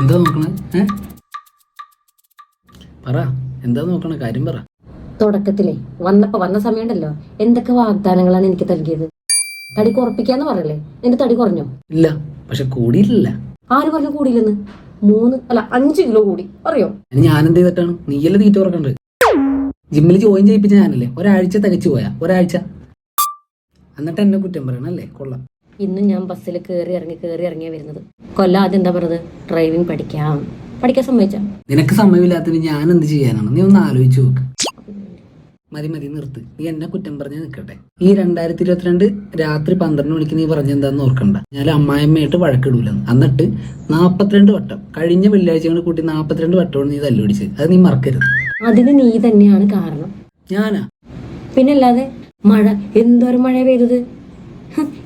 എന്താ നോക്കണേ? ഏ? പറ എന്താ നോക്കണ? കാര്യം പറ. തുടക്കത്തിലേ വന്നപ്പോ വന്ന സമയമുണ്ടല്ലോ. എന്തൊക്കെ വാഗ്ദാനങ്ങളാണ് എനിക്ക് നൽകിയത്? തടി കുറപ്പിക്കാന്ന് പറയല്ലേ എന്റെ തടി കുറഞ്ഞോ? ഇല്ല പക്ഷെ കൂടിയില്ല ആര് പറഞ്ഞു കൂടിയില്ലെന്ന്? മൂന്ന് അല്ല അഞ്ച് കിലോ കൂടി. അറിയോ? ഞാനെന്ത് ചെയ്തിട്ടാണ്? നീയല്ലേ തീറ്റ ഉറക്കണ്ട് ജിമ്മിൽ ജോയിൻ ചെയ്യിപ്പിച്ച ഞാനല്ലേ? ഒരാഴ്ച തികച്ചു പോയാ. ഒരാഴ്ച. എന്നിട്ട് എന്നെ കുറ്റം പറയണല്ലേ? കൊള്ളാം. ഇന്നും ഞാൻ ബസ്സിൽ കയറി ഇറങ്ങി കയറി ഇറങ്ങിയാ വരുന്നത്. കൊല്ലം ആദ്യം എന്താ പറഞ്ഞത്? ഡ്രൈവിംഗ് പഠിക്കാം. പഠിക്കാൻ സമ്മതിച്ച? നിനക്ക് സമയമില്ലാത്തതിന് ഞാൻ എന്ത് ചെയ്യാനാണ്? നീ ഒന്ന് ആലോചിച്ചു നോക്ക്. മതി മതി നിർത്ത്. നീ എന്നെ കുറ്റം പറഞ്ഞ് നിൽക്കട്ടെ. ഈ രണ്ടായിരത്തി ഇരുപത്തിരണ്ട് രാത്രി പന്ത്രണ്ട് മണിക്ക് നീ പറഞ്ഞെന്താന്ന് ഓർക്കണ്ട. ഞാൻ അമ്മായിമ്മയായിട്ട് വഴക്കിടൂലെന്ന് എന്നിട്ട് നാപ്പത്തിരണ്ട് വട്ടം കഴിഞ്ഞ വെള്ളിയാഴ്ച കൊണ്ട് കൂട്ടി നാപ്പത്തിരണ്ട് വട്ടമാണ് നീ തല്ലുപിടിച്ച് അത് നീ മറക്കരുത്. അതിന് നീ തന്നെയാണ് കാരണം. ഞാനാ? പിന്നെ അല്ലാതെ മഴ എന്തോരം മഴ പെയ്തത്?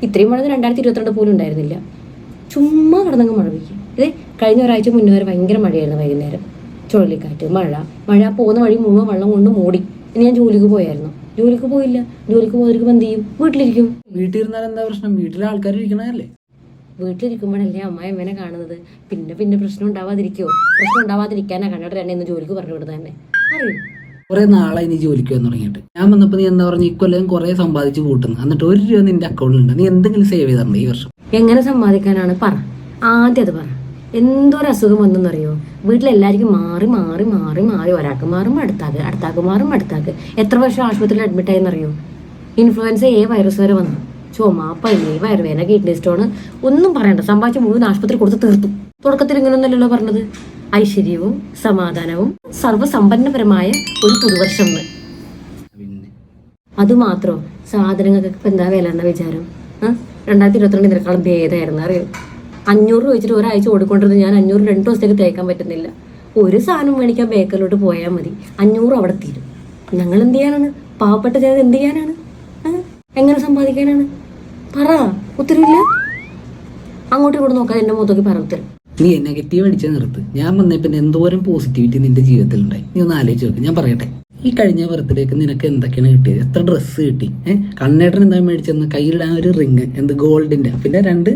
ഇത്രയും മഴ രണ്ടായിരത്തി ഇരുപത്തിരണ്ട് പോലും ഉണ്ടായിരുന്നില്ല. ചുമ്മാ കിടന്നങ്ങ് മഴ പെയ്യും ഇത് കഴിഞ്ഞ ഒരാഴ്ച മുന്നേ വരെ ഭയങ്കര മഴയായിരുന്നു വൈകുന്നേരം. ചുഴലിക്കാറ്റ് മഴ. മഴ പോകുന്ന വഴി മുഴുവൻ വെള്ളം കൊണ്ട് മൂടി. ഇനി ഞാൻ ജോലിക്ക് പോയായിരുന്നു. ജോലിക്ക് പോയില്ല. ജോലിക്ക് പോയവർക്ക് എന്ത് ചെയ്യും? വീട്ടിലിരിക്കും. വീട്ടിലിരുന്നാൽ എന്താ പ്രശ്നം? വീട്ടിലെ ആൾക്കാർ ഇരിക്കണതല്ലേ? വീട്ടിലിരിക്കുമ്പോഴല്ലേ അമ്മായി അമ്മേനെ കാണുന്നത്. പിന്നെ പിന്നെ പ്രശ്നം ഉണ്ടാവാതിരിക്കോ? പ്രശ്നം ഉണ്ടാവാതിരിക്കാനാണ് കണ്ടിട്ട് എന്നെ ഇന്ന് ജോലിക്ക് പറഞ്ഞു വിടുന്നത് തന്നെ. അറിയോ? കുറെ നാളായി നീ ജോലിക്ക് വന്നു തുടങ്ങിയിട്ട്. ഞാൻ വന്നപ്പോൾ നീ എന്താ പറഞ്ഞു? ഇക്കൊല്ലം കുറെ സമ്പാദിച്ച് കൂട്ടുന്നു. എന്നിട്ട് ഒരു രൂപ നിന്റെ അക്കൗണ്ടിലുണ്ട് നീ എന്തെങ്കിലും സേവ് ചെയ്തിട്ടുണ്ട് ഈ വർഷം. എങ്ങനെ സമ്പാദിക്കാനാണ്? പറ. ആദ്യം അത് പറ. എന്തോരം അസുഖം വന്നെന്നറിയോ? വീട്ടിലെല്ലാവർക്കും മാറി മാറി മാറി മാറി. ഒരാൾക്ക് മാറും അടുത്താക്ക് അടുത്താക്ക് മാറും അടുത്താക്ക്. എത്ര വർഷം ആശുപത്രിയിൽ അഡ്മിറ്റ് ആയെന്നറിയോ? ഇൻഫ്ലുവൻസ ഏ വൈറസ് വരെ വന്നു. ചുമ പനി വയറുവേന കിഡ്നി സ്റ്റോൺ ഒന്നും പറയണ്ട. സമ്പാദിച്ച് മുഴുവൻ ആശുപത്രി കൊടുത്ത് തീർത്തു. തുടക്കത്തിൽ പറഞ്ഞത്? ഐശ്വര്യവും സമാധാനവും സർവസമ്പന്നപരമായ ഒരു പുതുവർഷം അതുമാത്രോ? സാധനങ്ങൾക്കൊക്കെ ഇപ്പൊ എന്താ വില എന്ന വിചാരം? രണ്ടായിരത്തി ഇരുപത്തിരണ്ട് ഇതിനേക്കാളും ഭേദമായിരുന്നു അറിയോ? അഞ്ഞൂറ് രൂപ വെച്ചിട്ട് ഒരാഴ്ച ഓടിക്കൊണ്ടിരുന്നത് ഞാൻ അഞ്ഞൂറ് രണ്ട് ദിവസത്തേക്ക് തേക്കാൻ പറ്റുന്നില്ല. ഒരു സാധനം മേടിക്കാൻ ബേക്കറിലോട്ട് പോയാൽ മതി. അഞ്ഞൂറ് അവിടെ തീരും. ഞങ്ങൾ എന്ത് ചെയ്യാനാണ്? പാവപ്പെട്ട ജനത എന്ത് ചെയ്യാനാണ്? എങ്ങനെ സമ്പാദിക്കാനാണ്? പറ ഉത്തരവില്ല? അങ്ങോട്ടും ഇങ്ങോട്ട് നോക്കാതെ എന്റെ മുഖത്തേക്ക് പറ ഉത്തരം. നീ നെഗറ്റീവ് അടിച്ച് നിർത്ത്. ഞാൻ വന്നേ പിന്നെ എന്തോരം പോസിറ്റിവിറ്റി നിന്റെ ജീവിതത്തിൽ ഉണ്ടായി നീ ഒന്ന് ആലോചിച്ച് നോക്ക്. ഞാൻ പറയട്ടെ. ഈ കഴിഞ്ഞ ബർത്ത്ഡേക്ക് നിനക്ക് എന്തൊക്കെയാണ് കിട്ടിയത്? എത്ര ഡ്രസ്സ് കിട്ടി? ഏഹ് കണ്ണേട്ടൻ എന്താ മേടിച്ചെന്ന്? കയ്യിലിടാൻ ഒരു റിങ് എന്ത് ഗോൾഡിന്റെ പിന്നെ രണ്ട്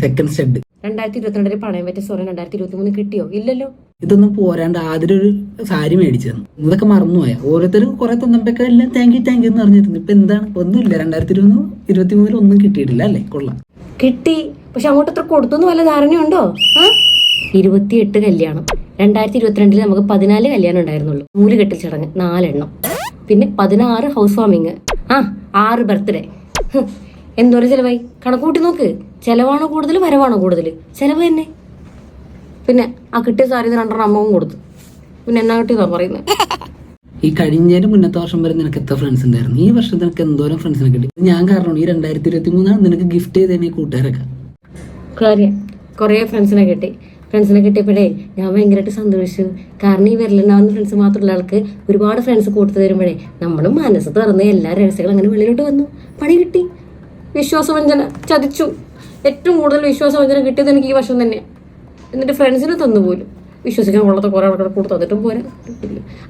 സെക്കൻഡ് സ്റ്റെഡ് രണ്ടായിരത്തി ഇരുപത്തിരണ്ടിൽ പണയം പറ്റിയ സ്വർണം രണ്ടായിരത്തി ഇരുപത്തി മൂന്ന് കിട്ടിയോ? ഇല്ലല്ലോ. ഇതൊന്നും പോരാണ്ട് ആദ്യം ഒരു സാരി മേടിച്ചു തന്നു. ഇതൊക്കെ മറന്നുപോയ. ഓരോരുത്തരും കുറെ തന്നപ്പോഴൊക്കെ എല്ലാം താങ്ക് യു താങ്ക് യു എന്ന് പറഞ്ഞിരുന്നു. ഇപ്പൊ എന്താണ്? ഒന്നുമില്ല. രണ്ടായിരത്തി ഇരുപത്തി ഇരുപത്തി മൂന്നിൽ ഒന്നും കിട്ടിയിട്ടില്ല അല്ലേ? കൊള്ളാം. കിട്ടി. പക്ഷെ അങ്ങോട്ട് അത്ര കൊടുത്തു എന്ന് വല്ല ധാരണയുണ്ടോ ആ? ഇരുപത്തിയെട്ട് കല്യാണം. രണ്ടായിരത്തി ഇരുപത്തിരണ്ടിൽ നമുക്ക് പതിനാല് കല്യാണം ഉണ്ടായിരുന്നുള്ളൂ. നൂൽ കെട്ടിൽ ചടങ്ങ് നാലെണ്ണം. പിന്നെ പതിനാറ് ഹൗസ് വാമിങ് ആ ആറ് ബർത്ത്ഡേ എന്തോരം ചെലവായി? കണക്കൂട്ടി നോക്ക്. ചെലവാണോ കൂടുതൽ വരവാണോ കൂടുതൽ ചെലവ് തന്നെ. പിന്നെ ആ കിട്ടിയ സാരി രണ്ടെണ്ണം അമ്മവും കൊടുത്തു. പിന്നെ എന്നാ കിട്ടിയതാ പറയുന്നത് ഈ കഴിഞ്ഞതിന് മുന്നത്തെ വർഷം വരെ നിനക്ക് എത്ര ഫ്രണ്ട്സ് ഉണ്ടായിരുന്നു? ഈ വർഷം നിനക്ക് എന്തോരം ഫ്രണ്ട്സിനെ കിട്ടി? ഞാൻ കാരണം ഈ രണ്ടായിരത്തി ഇരുപത്തി മൂന്നാണ് നിനക്ക് ഗിഫ്റ്റ് ചെയ്തതിനെ കൂട്ടുകാരൊക്കെ കുറേ ഫ്രണ്ട്സിനെ കിട്ടി. ഫ്രണ്ട്സിനെ കിട്ടിയപ്പോഴേ ഞാൻ ഭയങ്കരമായിട്ട് സന്തോഷിച്ചു. കാരണം ഈ വിരലുണ്ടാവുന്ന ഫ്രണ്ട്സ് മാത്രമുള്ള ആൾക്ക് ഒരുപാട് ഫ്രണ്ട്സ് കൂട്ടു തരുമ്പോഴേ നമ്മളും മനസ്സ് തുറന്ന് എല്ലാ രഹസ്യങ്ങളും അങ്ങനെ വെളിയിലോട്ട് വന്നു. പണി കിട്ടി. വിശ്വാസവഞ്ചന ചതിച്ചു. ഏറ്റവും കൂടുതൽ വിശ്വാസവഞ്ചന കിട്ടിയത് എനിക്ക് ഈ വർഷം തന്നെ. എന്നിട്ട് ഫ്രണ്ട്സിനെ തന്നു പോലും വിശ്വസിക്കാൻ ഉള്ളത് കുറെ ആൾക്കാർ കൂടെ തന്നിട്ടും പോരാ.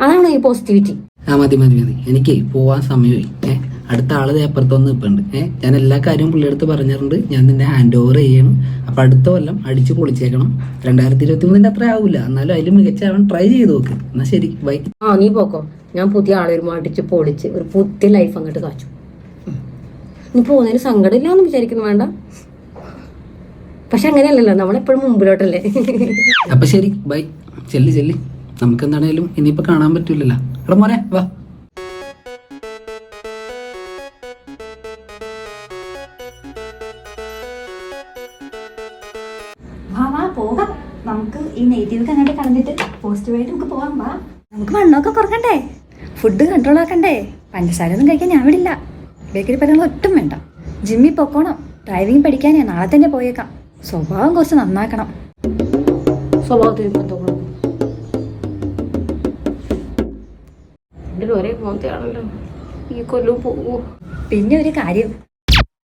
അതാണ് ഈ പോസിറ്റിവിറ്റി ആ മതി മതി മതി. എനിക്ക് പോവാൻ സമയമായി. ഏ അടുത്ത ആൾ അപ്പുറത്തൊന്ന് നിൽപ്പുണ്ട് ഏഹ് ഞാൻ എല്ലാ കാര്യവും പുള്ളിയെടുത്ത് പറഞ്ഞിട്ടുണ്ട്. ഞാൻ നിന്നെ ഹാൻഡ് ഓവർ ചെയ്യണം. അപ്പൊ അടുത്ത കൊല്ലം അടിച്ച് പൊളിച്ചേക്കണം. രണ്ടായിരത്തി ഇരുപത്തി മൂന്നിന്റെ അത്ര ആവില്ല എന്നാലും അതിൽ മികച്ച അവൻ ട്രൈ ചെയ്ത് നോക്ക്. എന്നാ ശരി ബൈ ആ നീ പോക്കോ. ഞാൻ പുതിയ ആളെ ഒരു അടിച്ച് പൊളിച്ച് ഒരു പുതിയ ലൈഫ് അങ്ങോട്ട് കാച്ചു. നീ പോകുന്നതിന് സങ്കടമില്ല എന്ന് വിചാരിക്കുന്നു വേണ്ട. പക്ഷെ അങ്ങനെയല്ലല്ലോ നമ്മളെപ്പോഴും മുമ്പിലോട്ടല്ലേ? അപ്പൊ ശരി ബൈ. ചെല്ലി ചെല്ലി. നമുക്ക് എന്താണേലും ഇനിയിപ്പോ കാണാൻ പറ്റൂലല്ലോ. എടാ മോനെ വാ. വാ വാ പോകാം. നമുക്ക് ഈ നെഗറ്റീവ് അങ്ങോട്ട് കളഞ്ഞിട്ട് പോസിറ്റീവായിട്ട് നമുക്ക് പോകാം വാ. നമുക്ക് വണ്ണമൊക്കെ കുറക്കണ്ടേ? Food control ആക്കണ്ടേ? പഞ്ചസാര ഒന്നും കഴിക്കാൻ ഞാൻ വിടില്ല. ബേക്കറി പലകളും ഒട്ടും വേണ്ട. ജിമ്മിൽ പൊക്കോണം. ഡ്രൈവിംഗ് പഠിക്കാനേ. നാളെ തന്നെ പോയേക്കാം. സ്വഭാവം കുറച്ച് നന്നാക്കണം. സ്വഭാവത്തിൽ ഇപ്പൊ എന്തോ കുഴപ്പം? രണ്ടിലും ഒരേ പോലത്തെയാണല്ലോ. ഈ കൊല്ലവും പോകൂ പിന്നെ ഒരു കാര്യം.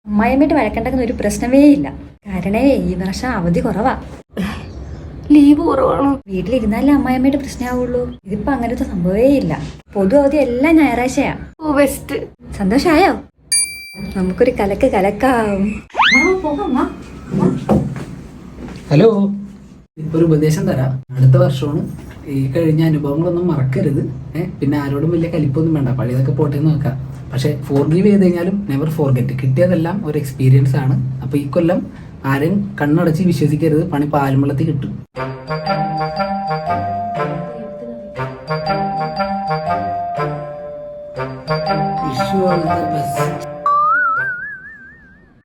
അമ്മായിട്ട് വഴക്കണ്ടെന്ന ഒരു പ്രശ്നമേ ഇല്ല. കാരണേ ഈ വർഷം അവധി കുറവാ. ലീവ് കുറവാണോ. വീട്ടിലിരുന്നാലേ അമ്മായിയമ്മയുടെ പ്രശ്നമാവുള്ളൂ. ഇതിപ്പോ അങ്ങനത്തെ സംഭവമേ ഇല്ല. പൊതു അവധി എല്ലാം ഞായറാഴ്ചയാ. ഓ ബെസ്റ്റ് സന്തോഷായോ? നമുക്കൊരു കലക്ക് കലക്കാം. പോകാം. ഹലോ. ഒരു ഉപദേശം തരാം. അടുത്ത വർഷമാണ്. ഈ കഴിഞ്ഞ അനുഭവങ്ങളൊന്നും മറക്കരുത്. ഏഹ് പിന്നെ ആരോടും വലിയ കലിപ്പൊന്നും വേണ്ട. പഴയതൊക്കെ പോട്ടെ നോക്കാം പക്ഷെ ഫോർഗീവ് ചെയ്ത് കഴിഞ്ഞാലും നെവർ ഫോർഗെറ്റ് കിട്ടിയതെല്ലാം ഒരു എക്സ്പീരിയൻസ് ആണ്. അപ്പൊ ഈ കൊല്ലം ആരെയും കണ്ണടച്ച് വിശ്വസിക്കരുത്. പണി പാലുമ്പളത്തിൽ കിട്ടും.